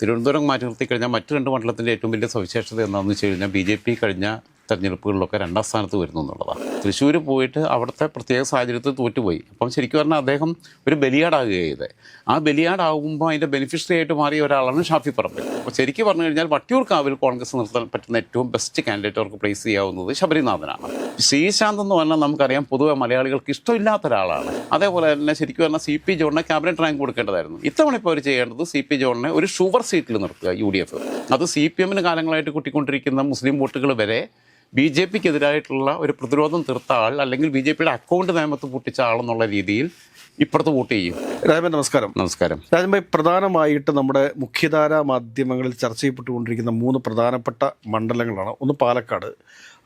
തിരുവനന്തപുരം മാറ്റി നിർത്തി കഴിഞ്ഞാൽ മറ്റു രണ്ട് മണ്ഡലത്തിന്റെ ഏറ്റവും വലിയ സവിശേഷത എന്താണെന്ന് വെച്ച് കഴിഞ്ഞാൽ ബി ജെ പി കഴിഞ്ഞ തെരഞ്ഞെടുപ്പുകളിലൊക്കെ രണ്ടാം സ്ഥാനത്ത് വരുന്നു എന്നുള്ളതാണ്. തൃശ്ശൂർ പോയിട്ട് അവിടുത്തെ പ്രത്യേക സാഹചര്യത്തിൽ തോറ്റുപോയി. അപ്പം ശരിക്കും പറഞ്ഞാൽ അദ്ദേഹം ഒരു ബലിയാടാകുകയത് ആ ബലിയാടാകുമ്പോൾ അതിന്റെ ബെനിഫിഷ്യറി ആയിട്ട് മാറിയ ഒരാളാണ് ഷാഫി പറമ്പിൽ അപ്പോൾ ശരിക്കും പറഞ്ഞു കഴിഞ്ഞാൽ വട്ടിയൂർക്കാവിൽ കോൺഗ്രസ് നിർത്താൻ പറ്റുന്ന ഏറ്റവും ബെസ്റ്റ് കാൻഡിഡേറ്റ് അവർക്ക് പ്ലേസ് ചെയ്യാവുന്നത് ശബരിനാഥനാണ്. ശ്രീശാന്ത് എന്ന് പറഞ്ഞാൽ നമുക്കറിയാം പൊതുവെ മലയാളികൾക്ക് ഇഷ്ടമില്ലാത്ത ഒരാളാണ്. അതേപോലെ തന്നെ ശരിക്കും പറഞ്ഞാൽ സി പി ജോണിനെ ക്യാബിനറ്റ് റാങ്ക് കൊടുക്കേണ്ടതായിരുന്നു. ഇത്തവണ ഇപ്പോൾ അവർ ചെയ്യേണ്ടത് സി പി ജോണിനെ ഒരു ഷുവർ സീറ്റിൽ നിർത്തുക യു ഡി എഫ്. അത് സി പി എമ്മിന് കാലങ്ങളായിട്ട് കുട്ടിക്കൊണ്ടിരിക്കുന്ന മുസ്ലിം വോട്ടുകൾ വരെ ബി ജെ പിക്ക് എതിരായിട്ടുള്ള ഒരു പ്രതിരോധം തീർത്ത ആൾ അല്ലെങ്കിൽ ബി ജെ പിയുടെ അക്കൗണ്ട് നിയമത്ത് പൊട്ടിച്ച ആളെന്നുള്ള രീതിയിൽ ഇപ്പുറത്ത് വോട്ട് ചെയ്യും. രാജൻ നമസ്കാരം. നമസ്കാരം. രാജൻഭായ് പ്രധാനമായിട്ട് നമ്മുടെ മുഖ്യധാര മാധ്യമങ്ങളിൽ ചർച്ച ചെയ്യപ്പെട്ടുകൊണ്ടിരിക്കുന്ന മൂന്ന് പ്രധാനപ്പെട്ട മണ്ഡലങ്ങളാണ്. ഒന്ന് പാലക്കാട്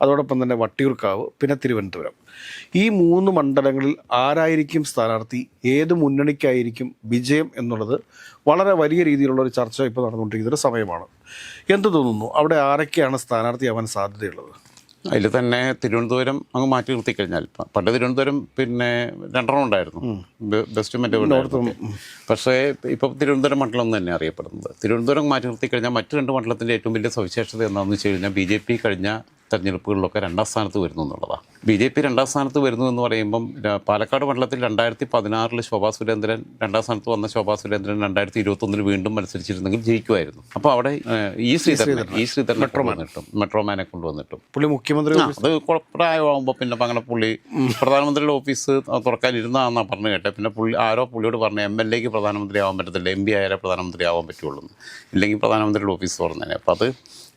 അതോടൊപ്പം തന്നെ വട്ടിയൂർക്കാവ് പിന്നെ തിരുവനന്തപുരം. ഈ മൂന്ന് മണ്ഡലങ്ങളിൽ ആരായിരിക്കും സ്ഥാനാർത്ഥി ഏത് മുന്നണിക്കായിരിക്കും വിജയം എന്നുള്ളത് വളരെ വലിയ രീതിയിലുള്ള ഒരു ചർച്ച ഇപ്പോൾ നടന്നുകൊണ്ടിരിക്കുന്ന ഒരു സമയമാണ്. എന്ത് തോന്നുന്നു? അവിടെ ആരൊക്കെയാണ് സ്ഥാനാർത്ഥിയാവാൻ സാധ്യതയുള്ളത്? അതിൽ തന്നെ തിരുവനന്തപുരം അങ്ങ് മാറ്റി നിർത്തി കഴിഞ്ഞാൽ പണ്ട് തിരുവനന്തപുരം പിന്നെ രണ്ടെണ്ണം ഉണ്ടായിരുന്നു. ബെസ്റ്റ് മറ്റേ. പക്ഷേ ഇപ്പോൾ തിരുവനന്തപുരം മണ്ഡലം എന്ന് തന്നെ അറിയപ്പെടുന്നത്. തിരുവനന്തപുരം മാറ്റി നിർത്തി കഴിഞ്ഞാൽ മറ്റു രണ്ട് മണ്ഡലത്തിന്റെ ഏറ്റവും വലിയ സവിശേഷത എന്താണെന്ന് വെച്ച് കഴിഞ്ഞാൽ ബി ജെ പി കഴിഞ്ഞ തെരഞ്ഞെടുപ്പുകളിലൊക്കെ രണ്ടാം സ്ഥാനത്ത് വരുന്നു എന്നുള്ളതാണ്. ബി ജെ പി രണ്ടാം സ്ഥാനത്ത് വരുന്നു എന്ന് പറയുമ്പം പാലക്കാട് മണ്ഡലത്തിൽ രണ്ടായിരത്തി പതിനാറിൽ ശോഭാ സുരേന്ദ്രൻ രണ്ടാം സ്ഥാനത്ത് വന്ന ശോഭാ സുരേന്ദ്രൻ രണ്ടായിരത്തി ഇരുപത്തൊന്നിൽ വീണ്ടും മത്സരിച്ചിരുന്നെങ്കിൽ ജയിക്കുമായിരുന്നു. അപ്പോൾ അവിടെ ഈ ശ്രീധരൻ ഈ ശ്രീധരനെ കൊണ്ടുവന്നിട്ടും മെട്രോമാനെ കൊണ്ടുവന്നിട്ടും. പുള്ളി മുഖ്യമന്ത്രി അത് പ്രായമാകുമ്പോൾ പിന്നെ അങ്ങനെ പുള്ളി പ്രധാനമന്ത്രിയുടെ ഓഫീസ് തുറക്കാനിരുന്നാന്നാ പറഞ്ഞു കേട്ടെ. പിന്നെ പുള്ളി ആരോ പുള്ളിയോട് പറഞ്ഞു എം എൽ എക്ക് പ്രധാനമന്ത്രി ആവാൻ പറ്റത്തില്ല എം പി ആയാലേ പ്രധാനമന്ത്രി ആവാൻ പറ്റുള്ളൂ ഇല്ലെങ്കിൽ പ്രധാനമന്ത്രിയുടെ ഓഫീസ് തുറന്നേനെ. അപ്പോൾ അത്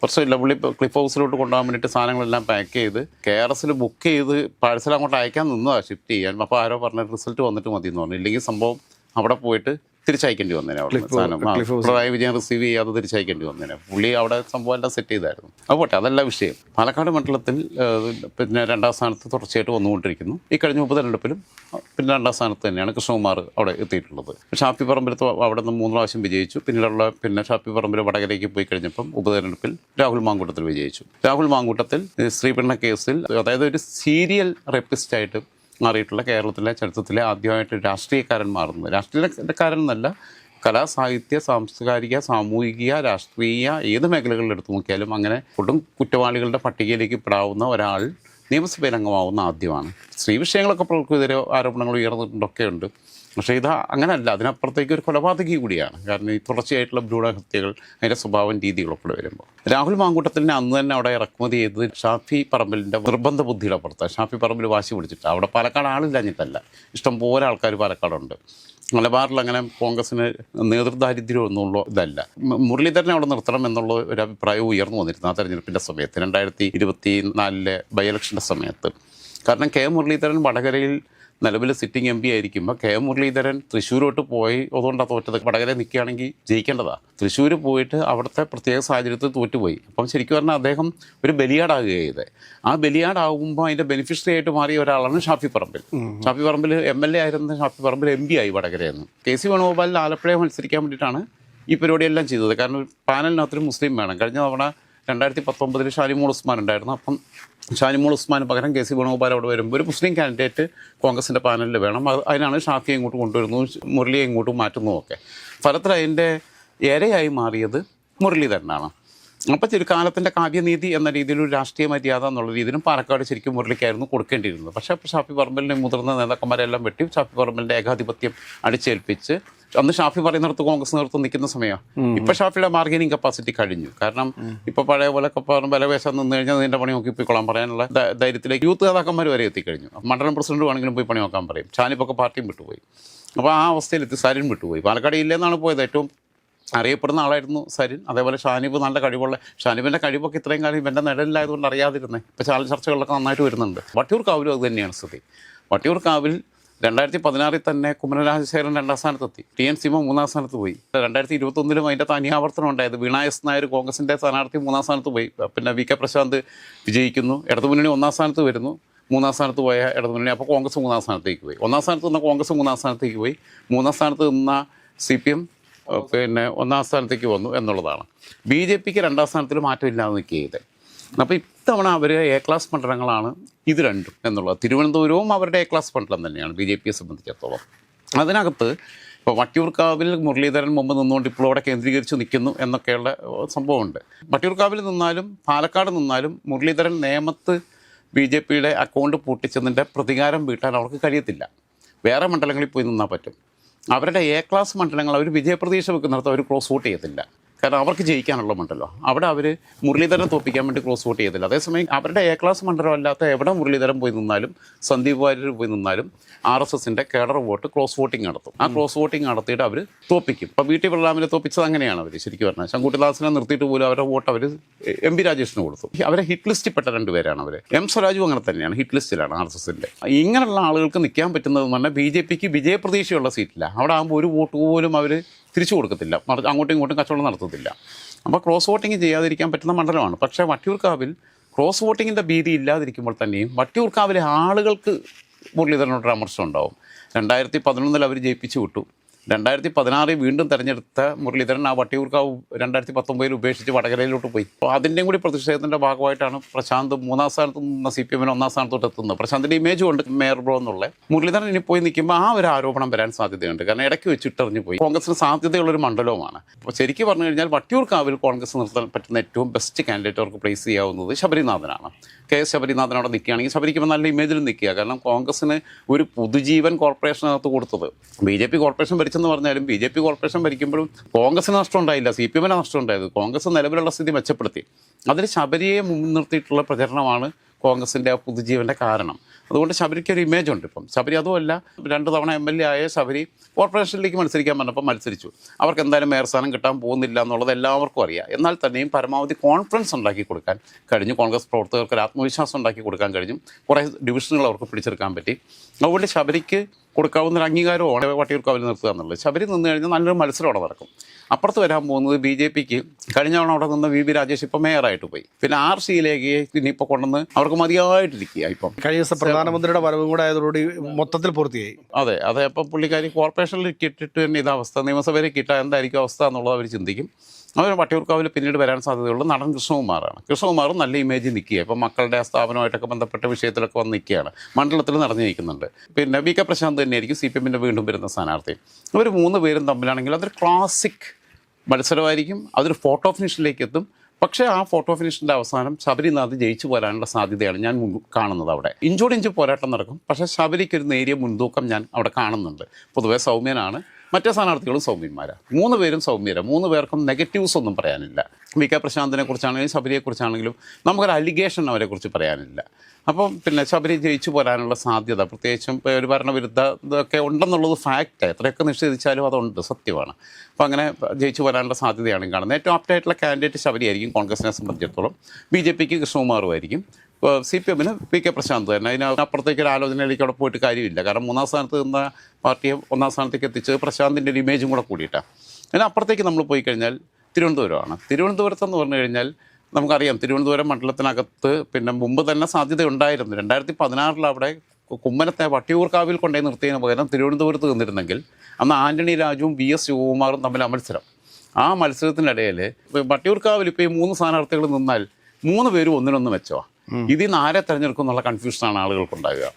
പ്രശ്നമില്ല പുള്ളി ക്ലിഫ് ഹൗസിലോട്ട് കൊണ്ടുപോകാൻ വേണ്ടിയിട്ട് സാധനങ്ങളെല്ലാം പാക്ക് ചെയ്ത് കെ ആർ എസിൽ ബുക്ക് ചെയ്ത് പാഴ്സൽ അങ്ങോട്ട് അയക്കാൻ നിന്നതാണ് ഷിഫ്റ്റ് ചെയ്യാൻ. അപ്പോൾ ആരോ പറഞ്ഞ റിസൾട്ട് വന്നിട്ട് മതി എന്ന് പറഞ്ഞു. ഇല്ലെങ്കിൽ സംഭവം അവിടെ പോയിട്ട് തിരിച്ചയക്കേണ്ടി വന്നേനെ അവിടെ സാധനം. ആ, പിണറായി വിജയൻ റിസീവ് ചെയ്യാതെ തിരിച്ചയക്കേണ്ടി വന്നേനെ. പുള്ളി അവിടെ സംഭവം എല്ലാം സെറ്റ് ചെയ്തായിരുന്നു. അത് പോട്ടെ അതല്ല വിഷയം. പാലക്കാട് മണ്ഡലത്തിൽ പിന്നെ രണ്ടാം സ്ഥാനത്ത് തുടർച്ചയായിട്ട് വന്നുകൊണ്ടിരിക്കുന്നു. ഈ കഴിഞ്ഞ ഉപതെരഞ്ഞെടുപ്പിലും പിന്നെ രണ്ടാം സ്ഥാനത്ത് തന്നെയാണ് കൃഷ്ണകുമാർ അവിടെ എത്തിയിട്ടുള്ളത്. ഷാപ്പി പറമ്പിലത്ത് അവിടെ നിന്ന് മൂന്ന് പ്രാവശ്യം വിജയിച്ചു. പിന്നീടുള്ള പിന്നെ ഷാപ്പി പറമ്പിൽ വടകരയ്ക്ക് പോയി കഴിഞ്ഞപ്പം ഉപതെരഞ്ഞെടുപ്പിൽ രാഹുൽ മാങ്കൂട്ടത്തിൽ വിജയിച്ചു. രാഹുൽ മാങ്കൂട്ടത്തിൽ ശ്രീപിണ്ണ കേസിൽ അതായത് ഒരു സീരിയൽ റെപ്പിസ്റ്റായിട്ട് മാറിയിട്ടുള്ള കേരളത്തിലെ ചരിത്രത്തിലെ ആദ്യമായിട്ട് രാഷ്ട്രീയക്കാരൻ മാറുന്നത്. രാഷ്ട്രീയക്കാരൻ എന്നല്ല കലാ സാഹിത്യ സാംസ്കാരിക സാമൂഹിക രാഷ്ട്രീയ ഏത് മേഖലകളിൽ എടുത്തു നോക്കിയാലും അങ്ങനെ ഒട്ടും കുറ്റവാളികളുടെ പട്ടികയിലേക്ക് പെടാവുന്ന ഒരാൾ നിയമസഭയിൽ അംഗമാവുന്ന ആദ്യമാണ്. സ്ത്രീ വിഷയങ്ങളൊക്കെ പലർക്കെതിരെ ആരോപണങ്ങൾ ഉയർന്നിട്ടുണ്ടൊക്കെ ഉണ്ട് പക്ഷേ ഇത് അങ്ങനല്ല. അതിനപ്പുറത്തേക്ക് ഒരു കൊലപാതകി കൂടിയാണ്. കാരണം ഈ തുടർച്ചയായിട്ടുള്ള ഭ്രൂണഹത്യകൾ അതിന്റെ സ്വഭാവം രീതികളൊക്കെ വരുമ്പോൾ. രാഹുൽ മാങ്കൂട്ടത്തിനെ അന്ന് തന്നെ അവിടെ ഇറക്കുമതി ചെയ്തത് ഷാഫി പറമ്പിലിന്റെ നിർബന്ധ ബുദ്ധിയുടെ പുറത്താണ്. ഷാഫി പറമ്പിൽ വാശി പിടിച്ചിട്ട്. അവിടെ പാലക്കാട് ആളില്ലാഞ്ഞിട്ടല്ല ഇഷ്ടംപോലെ ആൾക്കാർ പാലക്കാടുണ്ട്. മലബാറിൽ അങ്ങനെ കോൺഗ്രസിന് നേതൃദാരിദ്ര്യം എന്നുള്ള ഇതല്ല. മുരളീധരനെ അവിടെ നിർത്തണം എന്നുള്ള ഒരു അഭിപ്രായം ഉയർന്നു വന്നിരുന്നു ആ തെരഞ്ഞെടുപ്പിന്റെ സമയത്ത്. രണ്ടായിരത്തി ഇരുപത്തി നാലിലെ ബൈ ഇലക്ഷന്റെ സമയത്ത്. കാരണം കെ മുരളീധരൻ വടകരയിൽ നിലവിൽ സിറ്റിംഗ് എം പി ആയിരിക്കുമ്പോൾ കെ മുരളീധരൻ തൃശ്ശൂരോട്ട് പോയി അതുകൊണ്ടാണ് തോറ്റത് വടകര നിൽക്കുകയാണെങ്കിൽ ജയിക്കേണ്ടതാ. തൃശ്ശൂർ പോയിട്ട് അവിടുത്തെ പ്രത്യേക സാഹചര്യത്തിൽ തോറ്റുപോയി. അപ്പം ശരിക്കും പറഞ്ഞാൽ അദ്ദേഹം ഒരു ബലിയാടാകുകയാണ് ചെയ്തത് ആ ബലിയാടാകുമ്പോൾ അതിന്റെ ബെനിഫിഷ്യറി ആയിട്ട് മാറിയ ഒരാളാണ് Shafi Parambil. Shafi Parambil M L A ആയിരുന്ന ഷാഫി പറമ്പിൽ എം പി ആയി വടകരയെന്ന് കെ സി വേണുഗോപാലിൽ ആലപ്പുഴയെ മത്സരിക്കാൻ വേണ്ടിയിട്ടാണ് ഈ പരിപാടിയെല്ലാം ചെയ്തത്. കാരണം പാനലിനകത്തൊരു മുസ്ലിം വേണം. കഴിഞ്ഞ തവണ രണ്ടായിരത്തി പത്തൊമ്പതിൽ ഷാനിമോൾ ഉസ്മാൻ ഉണ്ടായിരുന്നു. അപ്പം ഷാനിമോൾ ഉസ്മാന് പകരം കെ സി വേണുഗോപാൽ അവിടെ വരുമ്പോൾ ഒരു മുസ്ലിം കാൻഡിഡേറ്റ് കോൺഗ്രസിന്റെ പാനലിൽ വേണം. അത് അതിനാണ് ഷാഫിയെ ഇങ്ങോട്ട് കൊണ്ടുവരുന്നു. മുരളിയെ ഇങ്ങോട്ട് മാറ്റുന്നതുമൊക്കെ ഫലത്തിൽ അതിന്റെ ഇരയായി മാറിയത് മുരളി തന്നെയാണ്. അപ്പം ഒരു കാലത്തിന്റെ കാവ്യനീതി എന്ന രീതിയിൽ ഒരു രാഷ്ട്രീയ മര്യാദ എന്നുള്ള രീതിയിലും പാലക്കാട് ശരിക്കും മുരളിക്കായിരുന്നു കൊടുക്കേണ്ടിയിരുന്നത്. പക്ഷേ ഷാഫി പറമ്പലിനെ മുതിർന്ന നേതാക്കന്മാരെല്ലാം വെട്ടി ഷാഫി പറമ്പലിന്റെ ഏകാധിപത്യം അടിച്ചേൽപ്പിച്ച് അന്ന് ഷാഫി പറയുന്നിടത്ത് കോൺഗ്രസ് നേതൃത്വം നിൽക്കുന്ന സമയമാണ് ഇപ്പൊ ഷാഫിയുടെ മാർഗനിങ് കപ്പാസിറ്റി കഴിഞ്ഞു. കാരണം ഇപ്പൊ പഴയ പോലെ വിലവേശം നിന്ന് കഴിഞ്ഞാൽ നിന്റെ പണി നോക്കി പോയിക്കൊള്ളാൻ പറയാനുള്ള ധൈര്യത്തിലേക്ക് യൂത്ത് നേതാക്കന്മാർ വരെ എത്തിക്കഴിഞ്ഞു. മണ്ഡലം പ്രസിഡന്റ് വേണമെങ്കിലും പോയി പണി നോക്കാൻ പറയും. ഷാനിപ്പൊക്കെ പാർട്ടിയും വിട്ടുപോയി. അപ്പോൾ ആ അവസ്ഥയിലെത്തി സരിൻ വിട്ടുപോയി. പാലക്കാട് ഇല്ലെന്നാണ് പോയത് ഏറ്റവും അറിയപ്പെടുന്ന ആളായിരുന്നു സരിൻ. അതേപോലെ ഷാനിബ് നല്ല കഴിവുള്ള ഷാനിബിന്റെ കഴിവൊക്കെ ഇത്രയും കാലം ഇവന്റെ നിഴലിലായതുകൊണ്ട് അറിയാതിരുന്നേ. ഇപ്പോൾ ചാനൽ ചർച്ചകളിലൊക്കെ നന്നായിട്ട് വരുന്നുണ്ട്. വട്ടിയൂർക്കാവിലും അത് തന്നെയാണ് സ്ഥിതി. വട്ടിയൂർക്കാവിൽ രണ്ടായിരത്തി പതിനാറിൽ തന്നെ കുമ്മനം രാജശേഖരൻ രണ്ടാം സ്ഥാനത്തെത്തി. ടി എൻ സിമ മൂന്നാം സ്ഥാനത്ത് പോയി. രണ്ടായിരത്തി ഇരുപത്തൊന്നിലും അതിന്റെ തനിയാവർത്തനം ഉണ്ടായത് വീണ എസ് നായർ കോൺഗ്രസിന്റെ സ്ഥാനാർത്ഥി മൂന്നാം സ്ഥാനത്ത് പോയി. പിന്നെ വി കെ പ്രശാന്ത് വിജയിക്കുന്നു. ഇടതുമുന്നണി ഒന്നാം സ്ഥാനത്ത് വരുന്നു. മൂന്നാം സ്ഥാനത്ത് പോയ ഇടതുമുന്നണി. അപ്പോൾ കോൺഗ്രസ് മൂന്നാം സ്ഥാനത്തേക്ക് പോയി. ഒന്നാം സ്ഥാനത്ത് നിന്ന കോൺഗ്രസ് മൂന്നാം സ്ഥാനത്തേക്ക് പോയി. മൂന്നാം സ്ഥാനത്ത് നിന്ന സി പി എം പിന്നെ ഒന്നാം സ്ഥാനത്തേക്ക് വന്നു എന്നുള്ളതാണ്. ബി ജെ പിക്ക് രണ്ടാം സ്ഥാനത്തിൽ മാറ്റമില്ലാതെ നിൽക്കുകയത് അപ്പോൾ ഇത്തവണ അവർ എ ക്ലാസ് മണ്ഡലങ്ങളാണ് ഇത് രണ്ടും എന്നുള്ളത്. തിരുവനന്തപുരവും അവരുടെ എ ക്ലാസ് മണ്ഡലം തന്നെയാണ് ബി ജെ പിയെ സംബന്ധിച്ചിടത്തോളം. അതിനകത്ത് ഇപ്പോൾ വട്ടിയൂർക്കാവിൽ മുരളീധരൻ മുമ്പ് നിന്നുകൊണ്ട് ഇപ്പോൾ അവിടെ കേന്ദ്രീകരിച്ച് നിൽക്കുന്നു എന്നൊക്കെയുള്ള സംഭവമുണ്ട്. വട്ടിയൂർക്കാവിൽ നിന്നാലും പാലക്കാട് നിന്നാലും മുരളീധരൻ നേമത്ത് ബി ജെ പിയുടെ അക്കൗണ്ട് പൂട്ടിച്ചതിന്റെ പ്രതികാരം വീട്ടാൻ അവർക്ക് കഴിയത്തില്ല. വേറെ മണ്ഡലങ്ങളിൽ പോയി നിന്നാൽ പറ്റും. അവരുടെ എ ക്ലാസ് മണ്ഡലങ്ങൾ അവർ വിജയപ്രതീക്ഷ വെക്കുന്നിടത്ത് അവർ ക്രോസ് വോട്ട് ചെയ്യത്തില്ല. കാരണം അവർക്ക് ജയിക്കാനുള്ള മണ്ഡലം അവിടെ അവർ മുരളീധരനെ തോപ്പിക്കാൻ വേണ്ടി ക്രോസ് വോട്ട് ചെയ്തില്ല. അതേസമയം അവരുടെ എ ക്ലാസ് മണ്ഡലം അല്ലാത്ത എവിടെ മുരളീധരൻ പോയി നിന്നാലും സന്ദീപ് വാര്യർ പോയി നിന്നാലും ആർ എസ് എസിന്റെ കേഡർ വോട്ട് ക്രോസ് വോട്ടിംഗ് നടത്തും. ആ ക്രോസ് വോട്ടിംഗ് നടത്തിയിട്ട് അവർ തോപ്പിക്കും ഇപ്പോൾ ടി ബലറാമിനെ തോപ്പിച്ചത് അങ്ങനെയാണ് അവർ ശരിക്കും പറഞ്ഞാൽ ശങ്കുട്ടിദാസിനെ നിർത്തിയിട്ട് പോലും അവരുടെ വോട്ട് അവർ എം പി രാജേഷിന് കൊടുത്തു. അവരെ ഹിറ്റ് ലിസ്റ്റിൽ പെട്ട രണ്ടുപേരാണ് അവർ എം സ്വരാജും അങ്ങനെ തന്നെയാണ് ഹിറ്റ് ലിസ്റ്റിലാണ് ആർ എസ് എസിന്റെ ഇങ്ങനെയുള്ള ആളുകൾക്ക് നിൽക്കാൻ പറ്റുന്നതെന്ന് പറഞ്ഞാൽ ബി ജെ പിക്ക് വിജയപ്രതീക്ഷയുള്ള സീറ്റില്ല. അവിടെ ആകുമ്പോൾ ഒരു വോട്ട് പോലും അവർ തിരിച്ചു കൊടുക്കത്തില്ല. അങ്ങോട്ടും ഇങ്ങോട്ടും കച്ചവടം നടത്തത്തില്ല. അപ്പോൾ ക്രോസ് വോട്ടിംഗ് ചെയ്യാതിരിക്കാൻ പറ്റുന്ന മണ്ഡലമാണ്. പക്ഷേ വട്ടിയൂർക്കാവിൽ ക്രോസ് വോട്ടിങ്ങിന്റെ ഭീതി ഇല്ലാതിരിക്കുമ്പോൾ തന്നെയും വട്ടിയൂർക്കാവിലെ ആളുകൾക്ക് മുരളീധരനോട് പരാമർശം ഉണ്ടാവും. രണ്ടായിരത്തി പതിനൊന്നിൽ അവർ ജയിപ്പിച്ചു വിട്ടു. രണ്ടായിരത്തി പതിനാറിൽ വീണ്ടും തെരഞ്ഞെടുത്ത മുരളീധരൻ ആ വട്ടിയൂർക്കാവ് രണ്ടായിരത്തി പത്തൊമ്പതിൽ ഉപേക്ഷിച്ച് വടകരയിലോട്ട് പോയി. അപ്പോൾ അതിന്റെയും കൂടി പ്രതിഷേധത്തിന്റെ ഭാഗമായിട്ടാണ് പ്രശാന്ത് മൂന്നാം സ്ഥാനത്ത് നിന്ന സി പി എമ്മിന് ഒന്നാം സ്ഥാനത്തോട്ട് എത്തുന്നത്. പ്രശാന്തിന്റെ ഇമേജ് കൊണ്ട് മേയർ ബ്രോ എന്നുള്ള മുരളീധരൻ ഇനി പോയി നിൽക്കുമ്പോൾ ആ ഒരു ആരോപണം വരാൻ സാധ്യതയുണ്ട്. കാരണം ഇടയ്ക്ക് വെച്ചിട്ടറിഞ്ഞു പോയി. കോൺഗ്രസിന് സാധ്യതയുള്ള ഒരു മണ്ഡലവുമാണ്. അപ്പോൾ ശരിക്കും പറഞ്ഞു കഴിഞ്ഞാൽ വട്ടിയൂർക്കാവിൽ കോൺഗ്രസ് നിർത്താൻ പറ്റുന്ന ഏറ്റവും ബെസ്റ്റ് കാൻഡിഡേറ്റ് അവർക്ക് പ്ലേസ് ചെയ്യാവുന്നത് ശബരിനാഥനാണ്. കെ എസ് ശബരിനാഥൻ അവിടെ നിൽക്കുകയാണെങ്കിൽ ശബരിക്ക് നല്ല ഇമേജിൽ നിൽക്കുക. കാരണം കോൺഗ്രസിന് ഒരു പുതുജീവൻ കോർപ്പറേഷനകത്ത് കൊടുത്തത്. ബി ജെ പി കോർപ്പറേഷൻ ഭരിച്ചെന്ന് പറഞ്ഞാലും ബി ജെ പി കോർപ്പറേഷൻ ഭരിക്കുമ്പോഴും കോൺഗ്രസിന് നഷ്ടം ഉണ്ടായില്ല സി പി എമ്മിന് നഷ്ടം ഉണ്ടായത്. കോൺഗ്രസ് നിലവിലുള്ള സ്ഥിതി മെച്ചപ്പെടുത്തി. അതിൽ ശബരിയെ മുൻനിർത്തിയിട്ടുള്ള പ്രചരണമാണ് കോൺഗ്രസിന്റെ ആ പുതുജീവന്റെ കാരണം. അതുകൊണ്ട് ശബരിക്ക് ഒരു ഇമേജ് ഉണ്ട് ഇപ്പം. ശബരി അതുമല്ല രണ്ട് തവണ എം എൽ എ ആയ ശബരി കോർപ്പറേഷനിലേക്ക് മത്സരിക്കാൻ പറഞ്ഞപ്പോൾ മത്സരിച്ചു. അവർക്ക് എന്തായാലും മേയർ സ്ഥാനം കിട്ടാൻ പോകുന്നില്ല എന്നുള്ളത് എല്ലാവർക്കും അറിയാം. എന്നാൽ തന്നെയും പരമാവധി കോൺഫിഡൻസ് ഉണ്ടാക്കി കൊടുക്കാൻ കഴിഞ്ഞു. കോൺഗ്രസ് പ്രവർത്തകർക്ക് ഒരു ആത്മവിശ്വാസം ഉണ്ടാക്കി കൊടുക്കാൻ കഴിഞ്ഞു. കുറേ ഡിവിഷനുകൾ അവർക്ക് പിടിച്ചെടുക്കാൻ പറ്റി. അതുകൊണ്ട് ശബരിക്ക് കൊടുക്കാവുന്ന ഒരു അംഗീകാരമാണ് വട്ടിയൂർക്കാവിൽ നിർത്തുക എന്നുള്ളത്. ശബരി നിന്ന് കഴിഞ്ഞാൽ നല്ലൊരു മത്സരം അവിടെ നടക്കും. അപ്പുറത്ത് വരാൻ പോകുന്നത് ബി ജെ പിക്ക്. കഴിഞ്ഞ തവണ അവിടെ നിന്ന് വി ബി രാജേഷ് ഇപ്പൊ മേയറായിട്ട് പോയി. പിന്നെ ആർ സിയിലേക്ക് ഇനിയിപ്പോൾ കൊണ്ടുവന്ന് അവർക്ക് മതിയായിട്ടിരിക്കുക ഇപ്പം. കഴിഞ്ഞ ദിവസം പ്രധാനമന്ത്രിയുടെ വരവും കൂടെ ആയതോടുകൂടി മൊത്തത്തിൽ പൂർത്തിയായി. അതെ അതെ അപ്പം പുള്ളിക്കാരി കോർപ്പറേഷനിൽ കിട്ടിയിട്ട് തന്നെ ഇത് അവസ്ഥ നിയമസഭയിൽ കിട്ടാൻ എന്തായിരിക്കും അവസ്ഥ എന്നുള്ളത് അവർ ചിന്തിക്കും. അവർ വട്ടിയൂർക്കാവിൽ പിന്നീട് വരാൻ സാധ്യതയുള്ള. നടൻ കൃഷ്ണകുമാറാണ്. കൃഷ്ണകുമാറും നല്ല ഇമേജ് നിൽക്കുക ഇപ്പം മക്കളുടെ ആ സ്ഥാപനമായിട്ടൊക്കെ ബന്ധപ്പെട്ട വിഷയത്തിലൊക്കെ വന്ന് നിൽക്കുകയാണ്. മണ്ഡലത്തിൽ നടന്നു നിൽക്കുന്നുണ്ട് പിന്നെ വി കെ പ്രശാന്ത് തന്നെയായിരിക്കും സി പി എമ്മിന്റെ വീണ്ടും വരുന്ന സ്ഥാനാർത്ഥി. ഇവർ മൂന്ന് പേരും തമ്മിലാണെങ്കിൽ അതൊരു ക്ലാസിക് മത്സരമായിരിക്കും. അതൊരു ഫോട്ടോ ഫിനിഷിലേക്ക് എത്തും പക്ഷേ ആ ഫോട്ടോ ഫിനിഷിന്റെ അവസാനം ശബരിനാഥ് ജയിച്ചു പോരാനുള്ള സാധ്യതയാണ് ഞാൻ കാണുന്നത് അവിടെ. ഇഞ്ചോട് ഇഞ്ച് പോരാട്ടം നടക്കും. പക്ഷേ ശബരിക്ക് ഒരു നേരിയ മുൻതൂക്കം ഞാൻ അവിടെ കാണുന്നുണ്ട്. പൊതുവെ സൗമ്യനാണ്. മറ്റേ സ്ഥാനാർത്ഥികളും സൗമ്യന്മാരാണ് മൂന്ന് പേരും സൗമ്യരാണ് മൂന്ന് പേർക്കും നെഗറ്റീവ്സ് ഒന്നും പറയാനില്ല. വി കെ പ്രശാന്തിനെ കുറിച്ചാണെങ്കിലും ശബരിയെക്കുറിച്ചാണെങ്കിലും നമുക്കൊരു അലിഗേഷൻ അവരെക്കുറിച്ച് പറയാനില്ല. അപ്പം പിന്നെ ശബരി ജയിച്ചു പോരാനുള്ള സാധ്യത പ്രത്യേകിച്ചും ഒരു ഭരണവിരുദ്ധ ഇതൊക്കെ ഉണ്ടെന്നുള്ളത് ഫാക്റ്റ് എത്രയൊക്കെ നിഷേധിച്ചാലും അതുണ്ട് സത്യമാണ്. അപ്പോൾ അങ്ങനെ ജയിച്ചു പോരാനുള്ള സാധ്യതയാണ് കാണുന്നത്. ഏറ്റവും ആപ്റ്റായിട്ടുള്ള കാൻഡിഡേറ്റ് ശബരിയായിരിക്കും കോൺഗ്രസിനെ സംബന്ധിച്ചിടത്തോളം. ബി ജെ പിക്ക് കൃഷ്ണകുമാറുമായിരിക്കും സി പി എമ്മിന് പി കെ പ്രശാന്ത് തന്നെ. അതിനപ്പുറത്തേക്ക് ഒരു ആലോചനയിലേക്ക് അവിടെ പോയിട്ട് കാര്യമില്ല. കാരണം മൂന്നാം സ്ഥാനത്ത് നിന്ന പാർട്ടിയെ ഒന്നാം സ്ഥാനത്തേക്ക് എത്തിച്ചത് പ്രശാന്തിന്റെ ഒരു ഇമേജും കൂടെ കൂടിയിട്ടാണ്. അതിനപ്പുറത്തേക്ക് നമ്മൾ പോയി കഴിഞ്ഞാൽ തിരുവനന്തപുരമാണ്. തിരുവനന്തപുരത്തെന്ന് പറഞ്ഞു കഴിഞ്ഞാൽ നമുക്കറിയാം. തിരുവനന്തപുരം മണ്ഡലത്തിനകത്ത് പിന്നെ മുമ്പ് തന്നെ സാധ്യത ഉണ്ടായിരുന്നു രണ്ടായിരത്തി പതിനാറിൽ അവിടെ കുമ്മനത്തെ വട്ടിയൂർക്കാവിൽ കൊണ്ടേ നിർത്തിയതിന് പകരം തിരുവനന്തപുരത്ത് നിന്നിരുന്നെങ്കിൽ അന്ന് ആന്റണി രാജുവും വി എസ് ശിവകുമാറും തമ്മിൽ മത്സരം. ആ മത്സരത്തിനിടയിൽ വട്ടിയൂർക്കാവിൽ ഇപ്പോൾ ഈ മൂന്ന് സ്ഥാനാർത്ഥികൾ നിന്നാൽ മൂന്ന് പേരും ഒന്നിനൊന്ന് വെച്ചോ ഇതിൽ നിന്ന് ആരെ തിരഞ്ഞെടുക്കും എന്നുള്ള കൺഫ്യൂഷനാണ് ആളുകൾക്കുണ്ടാകുക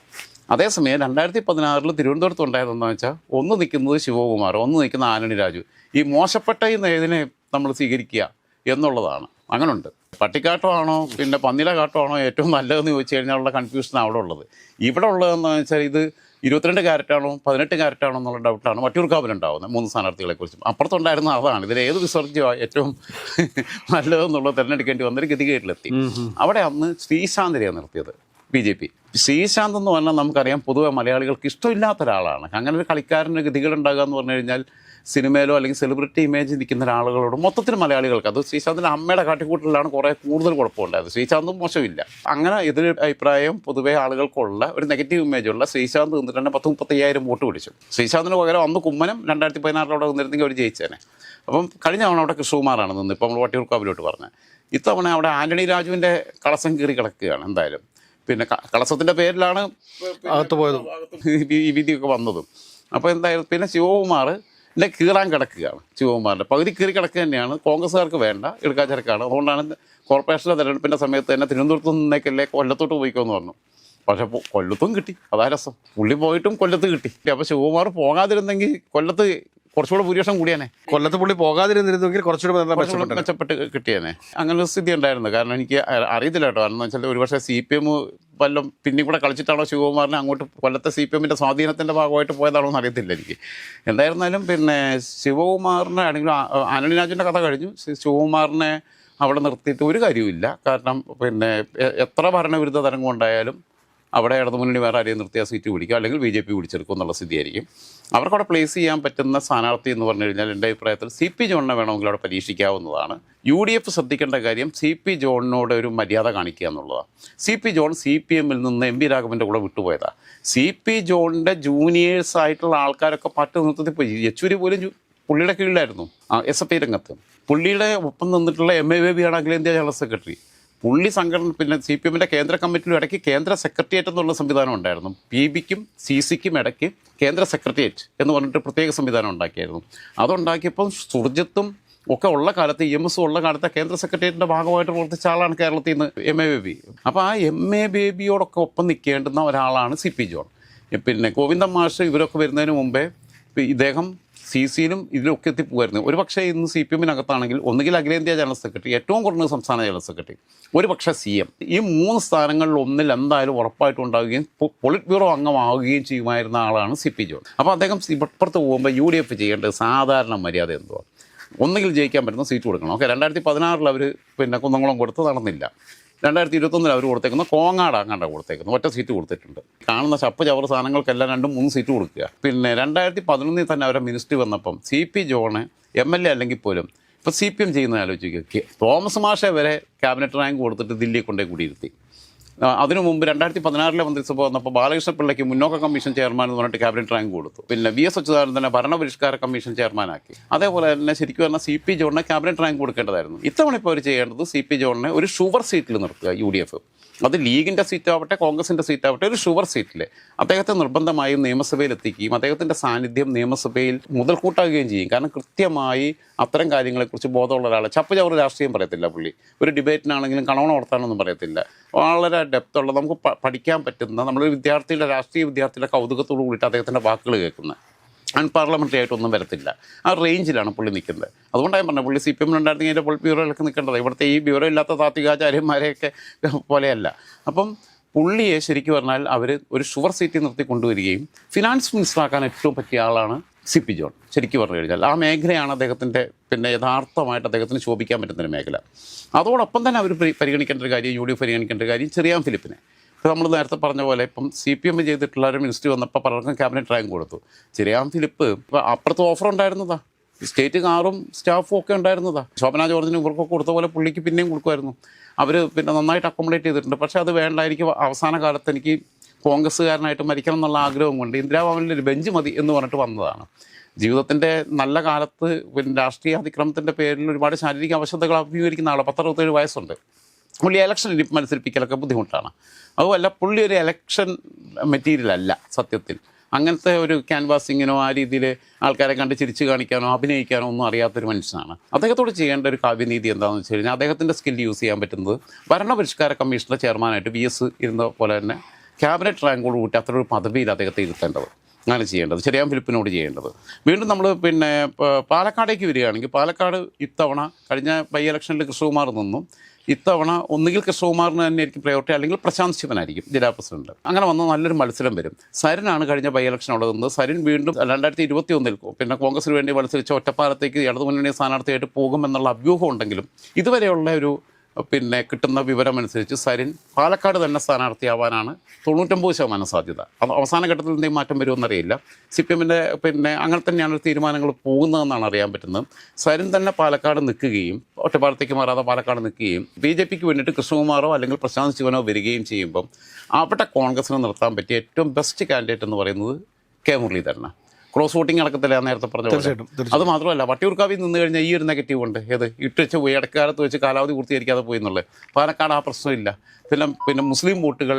അതേസമയം രണ്ടായിരത്തി പതിനാറിൽ തിരുവനന്തപുരത്ത് ഉണ്ടായതെന്ന് വെച്ചാൽ ഒന്ന് നിൽക്കുന്നത് ശിവകുമാർ ഒന്ന് നിൽക്കുന്ന ആന്റണി രാജു. ഈ മോശപ്പെട്ട ഈ ഇതിനെ നമ്മൾ സ്വീകരിക്കുക എന്നുള്ളതാണ്. അങ്ങനുണ്ട്. പട്ടിക്കാട്ടോ ആണോ പിന്നെ പന്നില കാട്ടമാണോ ആണോ ഏറ്റവും നല്ലതെന്ന് ചോദിച്ചു കഴിഞ്ഞാലുള്ള കൺഫ്യൂഷൻ അവിടെ ഉള്ളത്. ഇവിടെ ഉള്ളതെന്ന് വെച്ചാൽ ഇത് ഇരുപത്തിരണ്ട് ക്യാരറ്റാണോ പതിനെട്ട് ക്യാരറ്റാണോ എന്നുള്ള ഡൗട്ടാണ് വട്ടിയൂർക്കാവിലുണ്ടാവുന്നത് മൂന്ന് സ്ഥാനാർത്ഥികളെ കുറിച്ചും. അപ്പുറത്തുണ്ടായിരുന്ന അതാണ് ഇതിൽ ഏത് വിസർജ്യമാണ് ഏറ്റവും നല്ലതെന്നുള്ളത് തിരഞ്ഞെടുക്കേണ്ടി വന്നൊരു ഗതികേട്ടിലെത്തി അവിടെ അന്ന് ശ്രീശാന്തിനെയാണ് നിർത്തിയത് ബി ജെ പി. ശ്രീശാന്ത് എന്ന് പറഞ്ഞാൽ നമുക്കറിയാം പൊതുവെ മലയാളികൾക്ക് ഇഷ്ടമില്ലാത്ത ഒരാളാണ്. അങ്ങനെ ഒരു കളിക്കാരന്റെ ഗതികളുണ്ടാകുക എന്ന് പറഞ്ഞു കഴിഞ്ഞാൽ സിനിമയിലോ അല്ലെങ്കിൽ സെലിബ്രിറ്റി ഇമേജ് നിൽക്കുന്ന ഒരാളുകളോട് മൊത്തത്തിൽ മലയാളികൾക്ക് അത് ശ്രീശാന്തിന്റെ അമ്മയുടെ കാട്ടിക്കൂട്ടലിലാണ് കുറേ കൂടുതൽ കുഴപ്പമുണ്ടായത്. ശ്രീശാന്തും മോശമില്ല. അങ്ങനെ എതിർ അഭിപ്രായം പൊതുവെ ആളുകൾക്കുള്ള ഒരു നെഗറ്റീവ് ഇമേജ് ഉള്ള ശ്രീശാന്ത് നിന്നിട്ട് തന്നെ പത്ത് മുപ്പത്തയ്യായിരം വോട്ട് പിടിച്ചു. ശ്രീശാന്തിന് പകരം അന്ന് കുമ്മനം രണ്ടായിരത്തി പതിനാറിലൂടെ നിന്നിരുന്നെങ്കിൽ അവർ ജയിച്ചേനെ. അപ്പം കഴിഞ്ഞ തവണ അവിടെ കൃഷ്ണകുമാറാണ് നിന്ന് ഇപ്പം നമ്മൾ വട്ടിയൂർക്കാവിലോട്ട് പറഞ്ഞത് ഇത്തവണ അവിടെ ആന്റണി രാജുവിന്റെ കളസം കീറി കിടക്കുകയാണ് എന്തായാലും. പിന്നെ കളസത്തിന്റെ പേരിലാണ് അകത്ത് പോയതും. ഈ വിധിയൊക്കെ വന്നതും. അപ്പോൾ എന്തായാലും പിന്നെ ശിവകുമാർ ഇതിന്റെ കീറാൻ കിടക്കുകയാണ് ശിവകുമാറിന്റെ പകുതി കീറി കിടക്കുക തന്നെയാണ്. കോൺഗ്രസ്സുകാർക്ക് വേണ്ട. എടുക്കാച്ചരക്കാണ്. അതുകൊണ്ടാണ് കോർപ്പറേഷനിലെ തെരഞ്ഞെടുപ്പിന്റെ സമയത്ത് തന്നെ തിരുവനന്തപുരത്ത് നിന്നേക്കല്ലേ കൊല്ലത്തോട്ട് പോയിക്കോന്ന് പറഞ്ഞു. പക്ഷെ കൊല്ലത്തും കിട്ടി. അതാ രസം. പുള്ളി പോയിട്ടും കൊല്ലത്ത് കിട്ടി. അപ്പോൾ ശിവകുമാർ പോകാതിരുന്നെങ്കിൽ കൊല്ലത്ത് കുറച്ചുകൂടെ ഭൂരിപക്ഷം കൂടിയാനെ. കൊല്ലത്ത് പുള്ളി പോകാതിരുന്നിരുന്നെങ്കിൽ കുറച്ചുകൂടി മെച്ചപ്പെട്ട് കിട്ടിയേനെ. അങ്ങനെ ഒരു സ്ഥിതി ഉണ്ടായിരുന്നു കാരണം എനിക്ക് അറിയത്തില്ല കേട്ടോ. കാരണം എന്ന് വെച്ചാൽ ഒരുപക്ഷെ സി പി എം വല്ലതും പിന്നെ കൂടെ കളിച്ചിട്ടാണോ ശിവകുമാറിനെ അങ്ങോട്ട് കൊല്ലത്തെ സി പി എമ്മിന്റെ സ്വാധീനത്തിന്റെ ഭാഗമായിട്ട് പോയതാണോ എന്ന് അറിയത്തില്ല എനിക്ക്. എന്തായിരുന്നാലും പിന്നെ ശിവകുമാറിനെ ആണെങ്കിൽ ആന്റണി കഥ കഴിഞ്ഞു. ശിവകുമാറിനെ അവിടെ നിർത്തിയിട്ട് ഒരു കാര്യവുമില്ല. കാരണം പിന്നെ എത്ര ഭരണവിരുദ്ധ തരംഗം ഉണ്ടായാലും അവിടെ ഇടതുമുന്നണി വേറെ ആരെയും നിർത്തിയ സീറ്റ് പിടിക്കുക അല്ലെങ്കിൽ ബി ജെ പി പിടിച്ചെടുക്കും എന്നുള്ള സ്ഥിതിയായിരിക്കും. അവർക്കവിടെ പ്ലേസ് ചെയ്യാൻ പറ്റുന്ന സ്ഥാനാർത്ഥി എന്ന് പറഞ്ഞു കഴിഞ്ഞാൽ എന്റെ അഭിപ്രായത്തിൽ സി പി ജോണിനെ വേണമെങ്കിൽ അവിടെ പരീക്ഷിക്കാവുന്നതാണ്. യു ഡി എഫ് ശ്രദ്ധിക്കേണ്ട കാര്യം സി പി ജോണിനോട് ഒരു മര്യാദ കാണിക്കുക എന്നുള്ളതാണ്. C P John C P എമ്മിൽ നിന്ന് എം പി രാഘവന്റെ കൂടെ വിട്ടുപോയതാണ് സി പി ജോണിന്റെ ജൂനിയേഴ്സ് ആയിട്ടുള്ള ആൾക്കാരൊക്കെ പാർട്ടി നിർത്തത്തിൽ പോയി. യെച്ചൂരി പോലും പുള്ളിയുടെ കീഴിലായിരുന്നു. എസ് എഫ് ഐ രംഗത്ത്. പുള്ളിയുടെ ഒപ്പം നിന്നിട്ടുള്ള എം എ ബേബിയാണ് അഖിലേന്ത്യാ ജനറൽ സെക്രട്ടറി. പുള്ളി സംഘടന പിന്നെ സി പി എമ്മിന്റെ കേന്ദ്ര കമ്മിറ്റിയിലും ഇടയ്ക്ക് കേന്ദ്ര സെക്രട്ടേറിയറ്റ് എന്നുള്ള സംവിധാനം ഉണ്ടായിരുന്നു. പി ബിക്കും സി സിക്കും ഇടയ്ക്ക് കേന്ദ്ര സെക്രട്ടേറിയറ്റ് എന്ന് പറഞ്ഞിട്ട് പ്രത്യേക സംവിധാനം ഉണ്ടാക്കിയായിരുന്നു. അതുണ്ടാക്കിയപ്പം സുർജിത്തും ഒക്കെ ഉള്ള കാലത്ത് എം എസ് ഉള്ള കാലത്ത് കേന്ദ്ര സെക്രട്ടേറിയറ്റിന്റെ ഭാഗമായിട്ട് പ്രവർത്തിച്ച ആളാണ് കേരളത്തിൽ നിന്ന് എം എ ബേബി. അപ്പോൾ ആ എം എ ബേബിയോടൊക്കെ ഒപ്പം നിൽക്കേണ്ടുന്ന ഒരാളാണ് സി പി ജോൺ. പിന്നെ ഗോവിന്ദൻ മാഷ് ഇവരൊക്കെ വരുന്നതിന് മുമ്പേ ഇദ്ദേഹം സി സിയിലും ഇതിലൊക്കെ എത്തിപ്പോയിരുന്നു ഒരു പക്ഷേ ഇന്ന് സി പി എമ്മിനകത്താണെങ്കിൽ ഒന്നുകിൽ അഖിലേന്ത്യാ ജനറൽ സെക്രട്ടറി ഏറ്റവും കുറഞ്ഞ സംസ്ഥാന ജനറൽ സെക്രട്ടറി ഒരു പക്ഷേ സി എം. ഈ മൂന്ന് സ്ഥാനങ്ങളിൽ ഒന്നിൽ എന്തായാലും ഉറപ്പായിട്ടും ഉണ്ടാവുകയും പൊളിറ്റ് ബ്യൂറോ അംഗമാവുകയും ചെയ്യുമായിരുന്ന ആളാണ് സി പി ജോൺ. അപ്പോൾ അദ്ദേഹം ഇപ്പുറത്ത് പോകുമ്പോൾ യു ഡി എഫ് ചെയ്യേണ്ടത് സാധാരണ മര്യാദ എന്തുവാ? ഒന്നുകിൽ ജയിക്കാൻ പറ്റുന്ന സീറ്റ് കൊടുക്കണം. ഓക്കെ രണ്ടായിരത്തി പതിനാറിൽ അവർ പിന്നെ കുന്നംകുളം കൊടുത്ത് നടന്നില്ല. രണ്ടായിരത്തി ഇരുപത്തൊന്നിൽ അവർ കൊടുത്തേക്കുന്നത് കോങ്ങാട് അങ്ങാണ്ട കൊടുത്തേക്കുന്നത്. ഒറ്റ സീറ്റ് കൊടുത്തിട്ടുണ്ട്. കാണുന്ന ചപ്പ് ചവർ സാധനങ്ങൾക്കെല്ലാം രണ്ടും മൂന്ന് സീറ്റ് കൊടുക്കുക. പിന്നെ രണ്ടായിരത്തി പതിനൊന്നിൽ തന്നെ അവരെ മിനിസ്ട്രി വന്നപ്പം C P John M L A അല്ലെങ്കിൽ പോലും ഇപ്പോൾ സി പി എം ചെയ്യുന്ന ആലോചിക്കുക തോമസ് മാഷെ വരെ ക്യാബിനറ്റ് റാങ്ക് കൊടുത്തിട്ട് ദില്ലിയിൽ കൊണ്ടേ കൂടിയിരുത്തി. അതിനു മുമ്പ് രണ്ടായിരത്തി പതിനാറിലെ മന്ത്രിസഭ വന്നപ്പോൾ ബാലകൃഷ്ണ പിള്ളയ്ക്ക് മുന്നോക്ക കമ്മീഷൻ ചെയർമാൻ എന്ന് പറഞ്ഞിട്ട് ക്യാബിനറ്റ് റാങ്ക് കൊടുത്തു. പിന്നെ വി എസ് അച്യുതാനന്ദനെ ഭരണപരിഷ്കാര കമ്മീഷൻ ചെയർമാനാക്കി അതേപോലെ തന്നെ ശരിക്കും പറഞ്ഞാൽ സി പി ജോണിനെ ക്യാബിനറ്റ് റാങ്ക് കൊടുക്കേണ്ടതായിരുന്നു. ഇത്തവണ ഇപ്പോൾ അവർ ചെയ്യേണ്ടത് സി പി ജോണിനെ ഒരു ഷുവർ സീറ്റിൽ നിർത്തുക യു ഡി എഫ്. അത് ലീഗിന്റെ സീറ്റാവട്ടെ കോൺഗ്രസിന്റെ സീറ്റ് ആവട്ടെ ഒരു ഷുവർ സീറ്റിൽ അദ്ദേഹത്തെ നിർബന്ധമായും നിയമസഭയിൽ എത്തിക്കുകയും അദ്ദേഹത്തിന്റെ സാന്നിധ്യം നിയമസഭയിൽ മുതൽക്കൂട്ടാകുകയും ചെയ്യും. കാരണം കൃത്യമായി അത്തരം കാര്യങ്ങളെക്കുറിച്ച് ബോധമുള്ള ഒരാൾ ചപ്പ് ചവറ് രാഷ്ട്രീയം പറയത്തില്ല പുള്ളി. ഒരു ഡിബേറ്റിനാണെങ്കിലും കണവണ ഓർത്താനൊന്നും പറയത്തില്ല. വളരെ ഡെപ്തുള്ള നമുക്ക് പഠിക്കാൻ പറ്റുന്ന നമ്മളൊരു വിദ്യാർത്ഥിയുടെ രാഷ്ട്രീയ വിദ്യാർത്ഥിയുടെ കൗതുകത്തോട് കൂടിയിട്ട് അദ്ദേഹത്തിന്റെ വാക്കുകൾ കേൾക്കുന്നത്. അൺപാർലമെന്ററി ആയിട്ടൊന്നും വരത്തില്ല. ആ റേഞ്ചിലാണ് പുള്ളി നിൽക്കുന്നത്. അതുകൊണ്ടാണ് പറഞ്ഞത് പുള്ളി സി പി എം ഉണ്ടായിരുന്നെങ്കിൽ അതിന്റെ പുള്ളി ബ്യൂറോയിലൊക്കെ നിൽക്കേണ്ടത്. ഇവിടുത്തെ ഈ ബ്യൂറോ ഇല്ലാത്ത താത്വികാചാര്യന്മാരെയൊക്കെ പോലെയല്ല. അപ്പം പുള്ളിയെ ശരിക്കും പറഞ്ഞാൽ അവർ ഒരു ഷുവർ സീറ്റിൽ നിർത്തി കൊണ്ടുവരികയും ഫിനാൻസ് മിനിസ്റ്ററാക്കാൻ ഏറ്റവും പറ്റിയ ആളാണ് സി പി ജോൺ ശരിക്കും പറഞ്ഞു കഴിഞ്ഞാൽ ആ മേഖലയാണ് അദ്ദേഹത്തിന്റെ പിന്നെ യഥാർത്ഥമായിട്ട് അദ്ദേഹത്തിന് ശോഭിക്കാൻ പറ്റുന്നൊരു മേഖല. അതോടൊപ്പം തന്നെ അവർ പരിഗണിക്കേണ്ട ഒരു കാര്യം യു ഡി എഫ് പരിഗണിക്കേണ്ട ഒരു കാര്യം ചെറിയാൻ ഫിലിപ്പിനെ. ഇപ്പോൾ നമ്മൾ നേരത്തെ പറഞ്ഞ പോലെ ഇപ്പം സി പി എം ചെയ്തിട്ടുള്ള ഒരു മിനിസ്ട്രി വന്നപ്പോൾ പലർക്കും ക്യാബിനറ്റ് റാങ്ക് കൊടുത്തു. ചെറിയാൻ ഫിലിപ്പ് ഇപ്പോൾ അപ്പുറത്ത് ഓഫർ ഉണ്ടായിരുന്നതാ. സ്റ്റേറ്റ് കാറും സ്റ്റാഫും ഒക്കെ ഉണ്ടായിരുന്നതാ. ശോഭന ജോർജിന് ഇവർക്കൊക്കെ കൊടുത്ത പോലെ പുള്ളിക്ക് പിന്നെയും കൊടുക്കുമായിരുന്നു. അവർ പിന്നെ നന്നായിട്ട് അക്കോമഡേറ്റ് ചെയ്തിട്ടുണ്ട്. പക്ഷേ അത് വേണ്ടായിരിക്കും. അവസാന കാലത്ത് എനിക്ക് കോൺഗ്രസ്സുകാരനായിട്ട് മരിക്കണം എന്നുള്ള ആഗ്രഹം കൊണ്ട് ഇന്ദിരാഭവനിൽ ഒരു ബെഞ്ച് മതി എന്ന് പറഞ്ഞിട്ട് വന്നതാണ്. ജീവിതത്തിന്റെ നല്ല കാലത്ത് പിന്നെ രാഷ്ട്രീയ അതിക്രമത്തിന്റെ പേരിൽ ഒരുപാട് ശാരീരിക അവശതകൾ അഭിമുഖീകരിക്കുന്ന ആളാണ് പത്തറുപത്തേഴ് വയസ്സുണ്ട്. പുള്ളി ഇലക്ഷനിൽ മത്സരിപ്പിക്കലൊക്കെ ബുദ്ധിമുട്ടാണ്. അതുമല്ല പുള്ളി ഒരു ഇലക്ഷൻ മെറ്റീരിയൽ അല്ല സത്യത്തിൽ. അങ്ങനത്തെ ഒരു ക്യാൻവാസിങ്ങിനോ ആ രീതിയിൽ ആൾക്കാരെ കണ്ട് ചിരിച്ചു കാണിക്കാനോ അഭിനയിക്കാനോ ഒന്നും അറിയാത്തൊരു മനുഷ്യനാണ്. അദ്ദേഹത്തോട് ചെയ്യേണ്ട ഒരു കാവ്യനീതി എന്താണെന്ന് വെച്ച് കഴിഞ്ഞാൽ അദ്ദേഹത്തിന്റെ സ്കിൽ യൂസ് ചെയ്യാൻ പറ്റുന്നത് ഭരണപരിഷ്കാര കമ്മീഷന്റെ ചെയർമാനായിട്ട് വി എസ് ഇരുന്ന പോലെ തന്നെ ക്യാബിനറ്റ് റാങ്കോട് കൂട്ടി അത്ര ഒരു പദവിയിൽ അദ്ദേഹത്തെ ഇരുത്തേണ്ടത്. അങ്ങനെ ചെയ്യേണ്ടത്. ചെറിയാൻ ഫിലിപ്പിനോട് ചെയ്യേണ്ടത്. വീണ്ടും നമ്മൾ പിന്നെ പാലക്കാടേക്ക് വരികയാണെങ്കിൽ പാലക്കാട് ഇത്തവണ കഴിഞ്ഞ ബൈ ഇലക്ഷനിൽ കൃഷ്ണകുമാർ നിന്നും. ഇത്തവണ ഒന്നുകിൽ കൃഷ്ണകുമാറിന് തന്നെ ആയിരിക്കും പ്രയോറിറ്റി അല്ലെങ്കിൽ പ്രശാന്ത് ശിവനായിരിക്കും ജില്ലാ പ്രസിഡന്റ്. അങ്ങനെ വന്ന നല്ലൊരു മത്സരം വരും. സരിനാണ് കഴിഞ്ഞ ബൈ ഇലക്ഷൻ അവിടെ നിന്നത്. സരിൻ വീണ്ടും രണ്ടായിരത്തി ഇരുപത്തി ഒന്നിൽ പിന്നെ കോൺഗ്രസിന് വേണ്ടി മത്സരിച്ച ഒറ്റപ്പാലത്തേക്ക് ഇടതുമുന്നണി സ്ഥാനാർത്ഥിയായിട്ട് പോകുമെന്നുള്ള അഭ്യൂഹം ഉണ്ടെങ്കിലും ഇതുവരെയുള്ള ഒരു പിന്നെ കിട്ടുന്ന വിവരമനുസരിച്ച് സരിൻ പാലക്കാട് തന്നെ സ്ഥാനാർത്ഥിയാവാനാണ് തൊണ്ണൂറ്റൊമ്പത് ശതമാനം സാധ്യത. അത് അവസാന ഘട്ടത്തിൽ എന്തെങ്കിലും മാറ്റം വരുമെന്നറിയില്ല. സി പി എമ്മിന്റെ പിന്നെ അങ്ങനെ തന്നെയാണ് തീരുമാനങ്ങൾ പോകുന്നതെന്നാണ് അറിയാൻ പറ്റുന്നത്. സരിൻ തന്നെ പാലക്കാട് നിൽക്കുകയും ഒറ്റപ്പാലത്തേക്ക് മാറാതെ പാലക്കാട് നിൽക്കുകയും ബി ജെ പിക്ക് വേണ്ടിയിട്ട് കൃഷ്ണകുമാറോ അല്ലെങ്കിൽ പ്രശാന്ത് ശിവനോ വരികയും ചെയ്യുമ്പം അവിടെ കോൺഗ്രസിനെ നിർത്താൻ പറ്റിയ ഏറ്റവും ബെസ്റ്റ് കാൻഡിഡേറ്റ് എന്ന് പറയുന്നത് കെ മുരളീധരനാണ്. ക്രോസ് വോട്ടിംഗ് നടക്കത്തില്ല നേരത്തെ പറഞ്ഞ പോലെ. അത് മാത്രമല്ല വട്ടിയൂർക്കാവിൽ നിന്ന് കഴിഞ്ഞാൽ ഈ ഒരു നെഗറ്റീവ് ഉണ്ട് ഏത് ഇട്ടുവെച്ച് പോയി ഇടക്കാലത്ത് വെച്ച് കാലാവധി പൂർത്തീകരിക്കാതെ പോയി എന്നുള്ളത് പാലക്കാട് ആ പ്രശ്നമില്ല. പിന്നെ പിന്നെ മുസ്ലിം വോട്ടുകൾ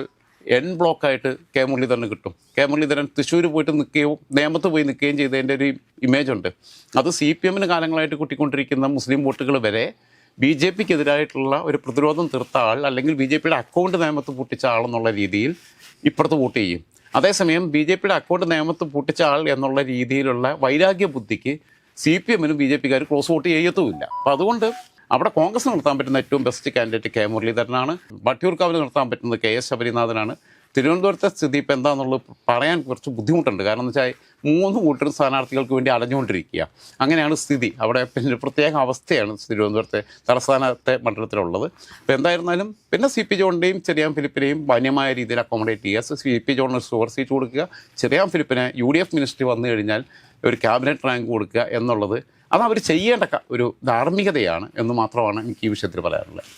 എൻ ബ്ലോക്കായിട്ട് കെ മുരളീധരന് കിട്ടും. കെ മുരളീധരൻ തൃശ്ശൂർ പോയിട്ട് നിൽക്കുകയും നേമത്ത് പോയി നിൽക്കുകയും ചെയ്തതിന്റെ ഒരു ഇമേജ് ഉണ്ട്. അത് സി പി എമ്മിന് കാലങ്ങളായിട്ട് കുട്ടിക്കൊണ്ടിരിക്കുന്ന മുസ്ലിം വോട്ടുകൾ വരെ ബി ജെ പിക്ക് എതിരായിട്ടുള്ള ഒരു പ്രതിരോധം തീർത്ത ആൾ അല്ലെങ്കിൽ ബി ജെ പിയുടെ അക്കൗണ്ട് നിയമത്ത് പൂട്ടിച്ച ആളെന്നുള്ള രീതിയിൽ ഇപ്പുറത്ത് വോട്ട് ചെയ്യും. അതേസമയം ബി ജെ പിയുടെ അക്കൗണ്ട് നിയമത്ത് പൂട്ടിച്ച ആൾ എന്നുള്ള രീതിയിലുള്ള വൈരാഗ്യ ബുദ്ധിക്ക് സി പി എമ്മിനും ബി ജെ പിക്കാർ ക്രോസ് വോട്ട് ചെയ്യത്തുമില്ല. അപ്പം അതുകൊണ്ട് അവിടെ കോൺഗ്രസ് നടത്താൻ പറ്റുന്ന ഏറ്റവും ബെസ്റ്റ് കാൻഡിഡേറ്റ് കെ മുരളീധരനാണ്. വട്ടിയൂർക്കാവിൽ നടത്താൻ പറ്റുന്നത് കെ എസ് ശബരിനാഥനാണ്. തിരുവനന്തപുരത്തെ സ്ഥിതി ഇപ്പം എന്താണെന്നുള്ളത് പറയാൻ കുറച്ച് ബുദ്ധിമുട്ടുണ്ട്. കാരണം എന്ന് വെച്ചാൽ മൂന്ന് കൂട്ടരും സ്ഥാനാർത്ഥികൾക്ക് വേണ്ടി അടഞ്ഞുകൊണ്ടിരിക്കുക. അങ്ങനെയാണ് സ്ഥിതി. അവിടെ പിന്നെ പ്രത്യേക അവസ്ഥയാണ് തിരുവനന്തപുരത്തെ തലസ്ഥാനത്തെ മണ്ഡലത്തിലുള്ളത്. അപ്പോൾ എന്തായിരുന്നാലും പിന്നെ സി പി ജോണിന്റെയും ചെറിയാൻ ഫിലിപ്പിനെയും മാന്യമായ രീതിയിൽ അക്കോമഡേറ്റ് ചെയ്യുക. സി പി ജോണിന് സൂപ്പർ സീറ്റ് കൊടുക്കുക. ചെറിയാൻ ഫിലിപ്പിന് യു ഡി എഫ് മിനിസ്ട്രി വന്നു കഴിഞ്ഞാൽ ഒരു ക്യാബിനറ്റ് റാങ്ക് കൊടുക്കുക എന്നുള്ളത് അത് അവർ ചെയ്യേണ്ട ഒരു ധാർമ്മികതയാണ് എന്ന് മാത്രമാണ് എനിക്ക് ഈ വിഷയത്തിൽ പറയാനുള്ളത്.